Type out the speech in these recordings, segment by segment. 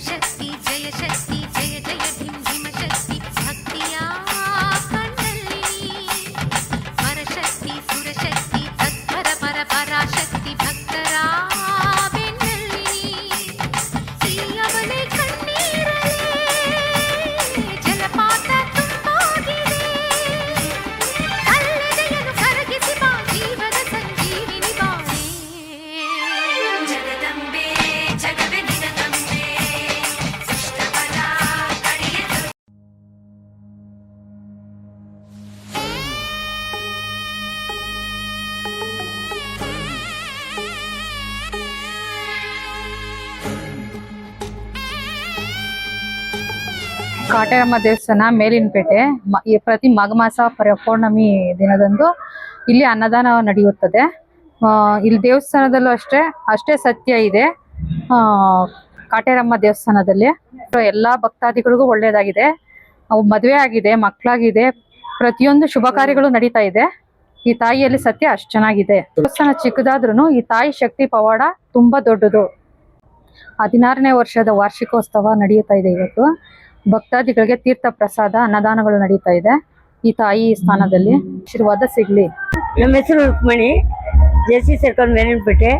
शक्ति जय शक्ति ಕಾಟೇರಮ್ಮ ದೇವಸ್ಥಾನ ಮೇಲಿನಪೇಟೆ ಪ್ರತಿ ಮಾಘ ಮಾಸ ಪರ- ಪೌರ್ಣಮಿ ದಿನದಂದು ಇಲ್ಲಿ ಅನ್ನದಾನ ನಡೆಯುತ್ತದೆ. ಇಲ್ಲಿ ದೇವಸ್ಥಾನದಲ್ಲೂ ಅಷ್ಟೇ ಅಷ್ಟೇ ಸತ್ಯ ಇದೆ. ಕಾಟೇರಮ್ಮ ದೇವಸ್ಥಾನದಲ್ಲಿ. ಎಲ್ಲಾ ಭಕ್ತಾದಿಗಳಿಗೂ ಒಳ್ಳೇದಾಗಿದೆ ಅವು ಮದುವೆ ಆಗಿದೆ, ಮಕ್ಕಳಾಗಿದೆ. ಪ್ರತಿಯೊಂದು ಶುಭ ಕಾರ್ಯಗಳು ನಡೀತಾ ಇದೆ. ಈ ತಾಯಿಯಲ್ಲಿ ಸತ್ಯ ಅಷ್ಟು ಚೆನ್ನಾಗಿದೆ. ದೇವಸ್ಥಾನ ಚಿಕ್ಕದಾದ್ರೂ ಈ ತಾಯಿ ಶಕ್ತಿ ಪವಾಡ ತುಂಬಾ ದೊಡ್ಡದು. ಹದಿನಾರನೇ ವರ್ಷದ ವಾರ್ಷಿಕೋತ್ಸವ ನಡೆಯುತ್ತಾ ಇದೆ ಇವತ್ತು. ಭಕ್ತಾದಿಗಳಿಗೆ ತೀರ್ಥ ಪ್ರಸಾದ, ಅನ್ನದಾನಗಳು ನಡೀತಾ ಇದೆ. ಈ ತಾಯಿ ಸ್ಥಾನದಲ್ಲಿ ಆಶೀರ್ವಾದ ಸಿಗ್ಲಿ. ನಮ್ಮ ಹೆಸರು ರುಕ್ಮಣಿ. ಜೆ ಸಿ ಸರ್ಕಲ್ ಮೇಲಿನಪೇಟೆ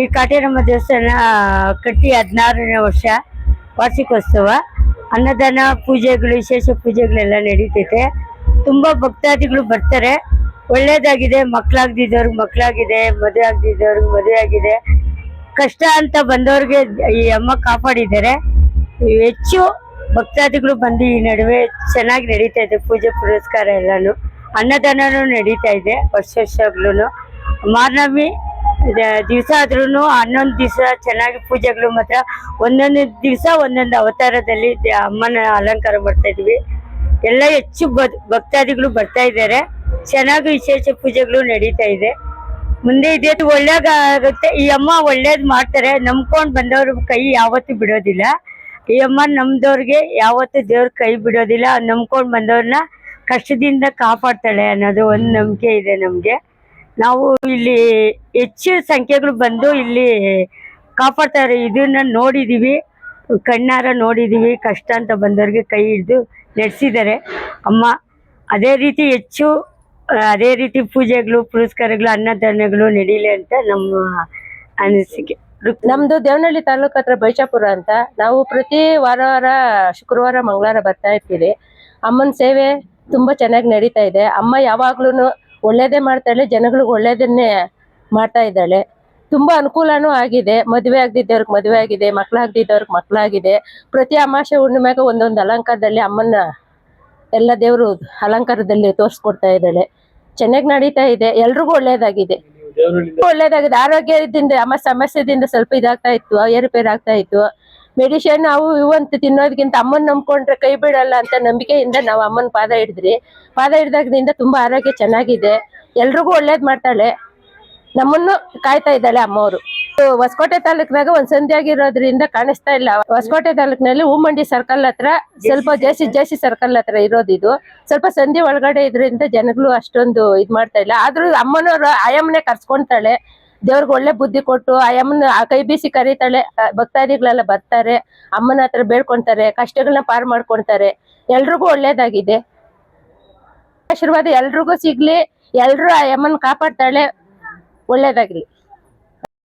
ಈ ಕಾಟೇರಮ್ಮ ದೇವಸ್ಥಾನ ಕಟ್ಟಿ ಹದಿನಾರನೇ ವರ್ಷ ವಾರ್ಷಿಕೋತ್ಸವ. ಅನ್ನದಾನ, ಪೂಜೆಗಳು, ವಿಶೇಷ ಪೂಜೆಗಳೆಲ್ಲ ನಡೀತೈತೆ. ತುಂಬ ಭಕ್ತಾದಿಗಳು ಬರ್ತಾರೆ. ಒಳ್ಳೇದಾಗಿದೆ. ಮಕ್ಕಳಾಗ್ದಿದ್ದವ್ರಿಗೆ ಮಕ್ಕಳಾಗಿದೆ ಮದುವೆ ಆಗದಿದ್ದವ್ರಿಗೆ ಮದುವೆ ಆಗಿದೆ. ಕಷ್ಟ ಅಂತ ಬಂದವ್ರಿಗೆ ಈ ಅಮ್ಮ ಕಾಪಾಡಿದ್ದಾರೆ. ಹೆಚ್ಚು ಭಕ್ತಾದಿಗಳು ಬಂದು ಈ ನಡುವೆ ಚೆನ್ನಾಗಿ ನಡೀತಾ ಇದೆ ಪೂಜೆ ಪುರಸ್ಕಾರ ಎಲ್ಲಾನು. ಅನ್ನದಾನನೂ ನಡೀತಾ ಇದೆ ವರ್ಷ ವರ್ಷಗ್ಲೂ ಮಾರ್ನಮಿ ದಿವಸ ಆದ್ರೂ ಹನ್ನೊಂದು ದಿವಸ ಚೆನ್ನಾಗಿ ಪೂಜೆಗಳು ಮಾತ್ರ ಒಂದೊಂದು ದಿವಸ ಒಂದೊಂದು ಅವತಾರದಲ್ಲಿ ಅಮ್ಮನ ಅಲಂಕಾರ ಮಾಡ್ತಾ ಇದೀವಿ. ಎಲ್ಲ ಹೆಚ್ಚು ಭಕ್ತಾದಿಗಳು ಬರ್ತಾ ಇದ್ದಾರೆ. ಚೆನ್ನಾಗಿ ವಿಶೇಷ ಪೂಜೆಗಳು ನಡೀತಾ ಇದೆ. ಮುಂದೆ ಇದೇ ಒಳ್ಳೇದಾಗುತ್ತೆ. ಈ ಅಮ್ಮ ಒಳ್ಳೇದು ಮಾಡ್ತಾರೆ. ನಂಬ್ಕೊಂಡು ಬಂದವರು ಕೈ ಯಾವತ್ತೂ ಬಿಡೋದಿಲ್ಲ. ಈ ಅಮ್ಮ ನಮ್ದವ್ರಿಗೆ ಯಾವತ್ತೂ ದೇವ್ರ ಕೈ ಬಿಡೋದಿಲ್ಲ. ನಂಬ್ಕೊಂಡು ಬಂದವ್ರನ್ನ ಕಷ್ಟದಿಂದ ಕಾಪಾಡ್ತಾಳೆ ಅನ್ನೋದು ಒಂದು ನಂಬಿಕೆ ಇದೆ ನಮಗೆ. ನಾವು ಇಲ್ಲಿ ಹೆಚ್ಚು ಸಂಖ್ಯೆಗಳು ಬಂದು ಇಲ್ಲಿ ಕಾಪಾಡ್ತಾರೆ. ಇದನ್ನ ನೋಡಿದ್ದೀವಿ ಕಣ್ಣಾರ ನೋಡಿದ್ದೀವಿ ಕಷ್ಟ ಅಂತ ಬಂದವ್ರಿಗೆ ಕೈ ಹಿಡಿದು ನಡೆಸಿದ್ದಾರೆ. ಅಮ್ಮ, ಅದೇ ರೀತಿ ಹೆಚ್ಚು, ಅದೇ ರೀತಿ ಪೂಜೆಗಳು, ಪುರಸ್ಕಾರಗಳು, ಅನ್ನದಾನಗಳು ನಡೀಲಿ ಅಂತ ನಮ್ಮ ಅನಿಸಿಕೆ. ನಮ್ದು ದೇವನಹಳ್ಳಿ ತಾಲೂಕ್ ಹತ್ರ ಬೈಚಾಪುರ ಅಂತ. ನಾವು ಪ್ರತಿ ವಾರ ವಾರ, ಶುಕ್ರವಾರ, ಮಂಗಳವಾರ ಬರ್ತಾ ಇರ್ತೀವಿ. ಅಮ್ಮನ ಸೇವೆ ತುಂಬಾ ಚೆನ್ನಾಗಿ ನಡೀತಾ ಇದೆ. ಅಮ್ಮ ಯಾವಾಗ್ಲೂ ಒಳ್ಳೇದೇ ಮಾಡ್ತಾಳೆ ಜನಗಳಿಗೆ ಒಳ್ಳೇದನ್ನೇ ಮಾಡ್ತಾ ಇದ್ದಾಳೆ. ತುಂಬಾ ಅನುಕೂಲನೂ ಆಗಿದೆ. ಮದುವೆ ಆಗದಿದ್ದವ್ರಿಗೆ ಮದುವೆ ಆಗಿದೆ ಮಕ್ಕಳಾಗದಿದ್ದವ್ರಿಗೆ ಮಕ್ಕಳಾಗಿದೆ ಪ್ರತಿ ಅಮಾವಾಸ್ಯೆ, ಹುಣ್ಣಿಮೆಗೆ ಒಂದೊಂದು ಅಲಂಕಾರದಲ್ಲಿ ಅಮ್ಮನ ಎಲ್ಲ ದೇವರು ಅಲಂಕಾರದಲ್ಲಿ ತೋರಿಸ್ಕೊಡ್ತಾ ಇದ್ದಾಳೆ. ಚೆನ್ನಾಗಿ ನಡೀತಾ ಇದೆ. ಎಲ್ರಿಗೂ ಒಳ್ಳೇದಾಗಿದೆ. ಒಳ್ಳೇದಾಗಿದೆ. ಆರೋಗ್ಯದಿಂದ, ಅಮ್ಮ ಸಮಸ್ಯೆದಿಂದ ಸ್ವಲ್ಪ ಇದಾಗ್ತಾ ಇತ್ತು. ಏರುಪೇರು ಆಗ್ತಾ ಇತ್ತು. ಮೆಡಿಸಿನ್ ನಾವು ಇವು ಅಂತ ತಿನ್ನೋದ್ಕಿಂತ ಅಮ್ಮನ್ ನಂಬ್ಕೊಂಡ್ರೆ ಕೈ ಬಿಡಲ್ಲ ಅಂತ ನಂಬಿಕೆಯಿಂದ ನಾವು ಅಮ್ಮನ ಪಾದ ಹಿಡಿದ್ರಿ ಪಾದ ಹಿಡ್ದಾಗಿನಿಂದ ತುಂಬಾ ಆರೋಗ್ಯ ಚೆನ್ನಾಗಿದೆ. ಎಲ್ರಿಗೂ ಒಳ್ಳೇದ್ ಮಾಡ್ತಾಳೆ. ನಮ್ಮನ್ನು ಕಾಯ್ತಾ ಇದ್ದಾಳೆ ಅಮ್ಮವರು. ಹೊಸಕೋಟೆ ತಾಲೂಕಿನಾಗ ಒಂದ್ ಸಂಧಿ ಆಗಿರೋದ್ರಿಂದ ಕಾಣಿಸ್ತಾ ಇಲ್ಲ. ಹೊಸಕೋಟೆ ತಾಲೂಕಿನಲ್ಲಿ ಹೂಮಂಡಿ ಸರ್ಕಲ್ ಹತ್ರ ಸ್ವಲ್ಪ ಜೇಸಿ ಜೇಸಿ ಸರ್ಕಲ್ ಹತ್ರ ಇರೋದು ಇದು. ಸ್ವಲ್ಪ ಸಂಧಿ ಒಳಗಡೆ ಇದ್ರಿಂದ ಜನಗಳು ಅಷ್ಟೊಂದು ಇದ್ ಮಾಡ್ತಾ ಇಲ್ಲ. ಆದ್ರೂ ಅಮ್ಮನವ್ರು ಆಯಮ್ಮನೆ ಕರ್ಸ್ಕೊಂತಾಳೆ. ದೇವ್ರಿಗೆ ಒಳ್ಳೆ ಬುದ್ಧಿ ಕೊಟ್ಟು ಆಯಮ್ಮನ ಕೈ ಬೀಸಿ ಕರೀತಾಳೆ. ಭಕ್ತಾದಿಗಳೆಲ್ಲ ಬರ್ತಾರೆ. ಅಮ್ಮನ ಹತ್ರ ಬೇಡ್ಕೊಂತಾರೆ. ಕಷ್ಟಗಳನ್ನ ಪಾರು ಮಾಡ್ಕೊಂತಾರೆ. ಎಲ್ರಿಗೂ ಒಳ್ಳೇದಾಗಿದೆ. ಆಶೀರ್ವಾದ ಎಲ್ರಿಗೂ ಸಿಗ್ಲಿ. ಎಲ್ರು ಆ ಅಮ್ಮನ್ ಕಾಪಾಡ್ತಾಳೆ. ಒಳ್ಳೇದಾಗ್ಲಿ.